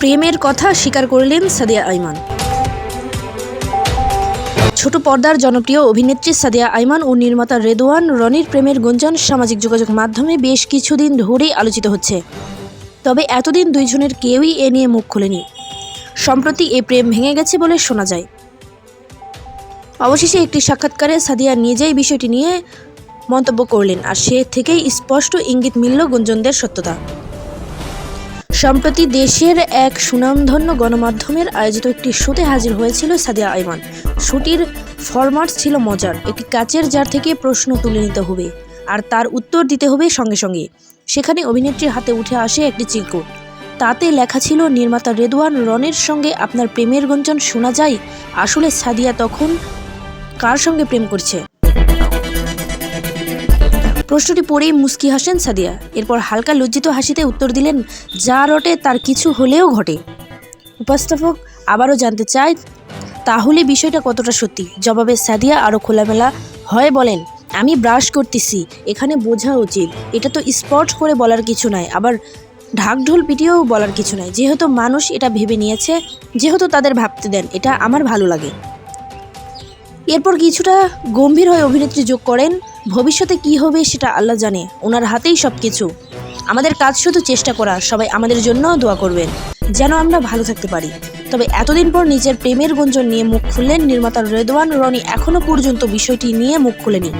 প্রেমের কথা স্বীকার করলেন সাদিয়া আইমান। ছোট পর্দার জনপ্রিয় অভিনেত্রী সাদিয়া আইমান ও নির্মাতা রেদোয়ান রনির প্রেমের গুঞ্জন সামাজিক যোগাযোগ মাধ্যমে বেশ কিছুদিন ধরেই আলোচিত হচ্ছে। তবে এতদিন দুইজনের কেউই এ নিয়ে মুখ খোলেনি। সম্প্রতি এ প্রেম ভেঙে গেছে বলে শোনা যায়। অবশেষে একটি সাক্ষাৎকারে সাদিয়া নিজেই বিষয়টি নিয়ে মন্তব্য করলেন আর সে থেকেই স্পষ্ট ইঙ্গিত মিলল গুঞ্জনদের সত্যতা। সম্প্রতি দেশের এক সুনামধন্য গণমাধ্যমের আয়োজিত একটি শোতে হাজির হয়েছিল সাদিয়া আইমান। শুটির ফরম্যাট ছিল মজার। একটি কাচের জার থেকে প্রশ্ন তুলে নিতে হবে আর তার উত্তর দিতে হবে সঙ্গে সঙ্গে। সেখানে অভিনেত্রীর হাতে উঠে আসে একটি চিরকুট তাতে লেখা ছিল, নির্মাতা রেদওয়ান রনের সঙ্গে আপনার প্রেমের গুঞ্জন শোনা যায়? আসলে সাদিয়া তখন কার সঙ্গে প্রেম করছে? প্রশ্নটি পড়েই মুস্কি হাসেন সাদিয়া। এরপর হালকা লজ্জিত হাসিতে উত্তর দিলেন, যা রটে তার কিছু হলেও ঘটে। উপস্থাপক আবারও জানতে চায়, তাহলে বিষয়টা কতটা সত্যি? জবাবে সাদিয়া আরও খোলামেলা, হয় বলেন, আমি ব্রাশ করতেছি, এখানে বোঝা উচিত। এটা তো স্পট করে বলার কিছু নাই, আবার ঢাকঢোল পিটিয়েও বলার কিছু নাই। যেহেতু মানুষ এটা ভেবে নিয়েছে, যেহেতু তাদের ভাবতে দেন, এটা আমার ভালো লাগে। এরপর কিছুটা গম্ভীর হয়ে অভিনেত্রী যোগ করেন ভবিষ্যতে কি হবে সেটা আল্লাহ জানে। ওনার হাতেই সব কিছু আমাদের কাজ শুধু চেষ্টা করা, সবাই আমাদের জন্য দোয়া করবেন, যেন আমরা ভালো থাকতে পারি। তবে এতদিন পর নিজের প্রেমের গুঞ্জন নিয়ে মুখ খুললেন নির্মাতা রেদওয়ান রনি এখনও পর্যন্ত বিষয়টি নিয়ে মুখ খুলেনি।